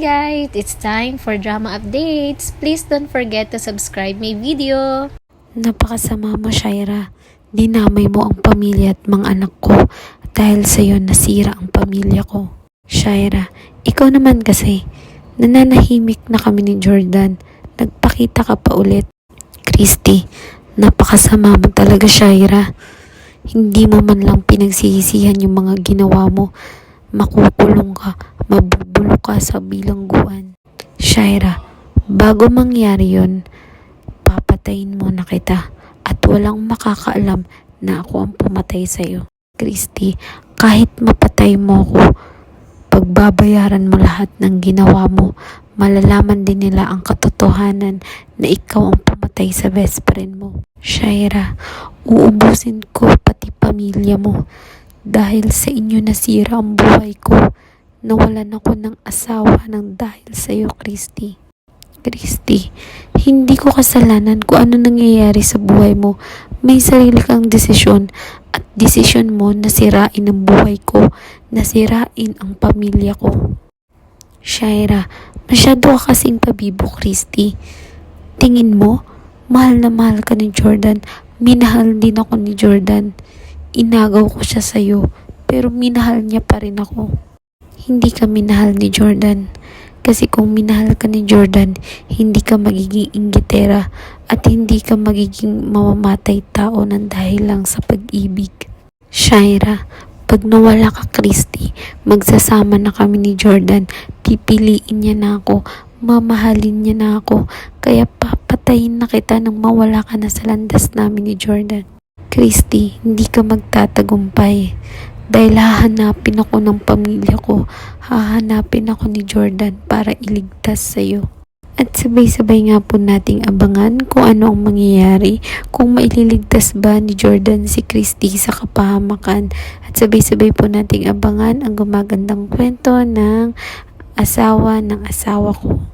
guys! It's time for drama updates. Please don't forget to subscribe my video. Napakasama mo, Shaira. Dinamay mo ang pamilya at mga anak ko dahil sa iyo nasira ang pamilya ko. Shaira, ikaw naman kasi, nananahimik na kami ni Jordan. Nagpakita ka pa ulit. Christy, napakasama mo talaga, Shaira. Hindi mo man lang pinagsisisihan yung mga ginawa mo. Makukulong ka, mabubulok ka sa bilangguan. Shaira, bago mangyari yon, papatayin mo na kita at walang makakaalam na ako ang pumatay sa'yo. Christy, kahit mapatay mo ako, pagbabayaran mo lahat ng ginawa mo, malalaman din nila ang katotohanan na ikaw ang pumatay sa best friend mo. Shaira, uubusin ko pati pamilya mo dahil sa inyo nasira ang buhay ko. Nawalan ako ng asawa ng dahil sa iyo, Christy. Christy, hindi ko kasalanan kung ano nangyayari sa buhay mo. May sarili kang desisyon at desisyon mo na sirain ang buhay ko, nasirain ang pamilya ko. Shaira, masyado ka kasing pabibo, Christy. Tingin mo, mahal na mahal ka ni Jordan. Minahal din ako ni Jordan. Inagaw ko siya sa'yo, pero minahal niya pa rin ako. Hindi ka minahal ni Jordan. Kasi kung minahal ka ni Jordan, hindi ka magiging inggitera at hindi ka magiging mamamatay tao ng dahil lang sa pag-ibig. Shaira, pag nawala ka Christy, magsasama na kami ni Jordan. Pipiliin niya na ako, mamahalin niya na ako, kaya papatayin na kita nang mawala ka na sa landas namin ni Jordan. Christy, hindi ka magtatagumpay. Dahil hahanapin ako ng pamilya ko, hahanapin ako ni Jordan para iligtas sa'yo. At sabay-sabay nga po nating abangan kung ano ang mangyayari, kung maililigtas ba ni Jordan si Christy sa kapahamakan. At sabay-sabay po nating abangan ang gumagandang kwento ng asawa ng asawa ko.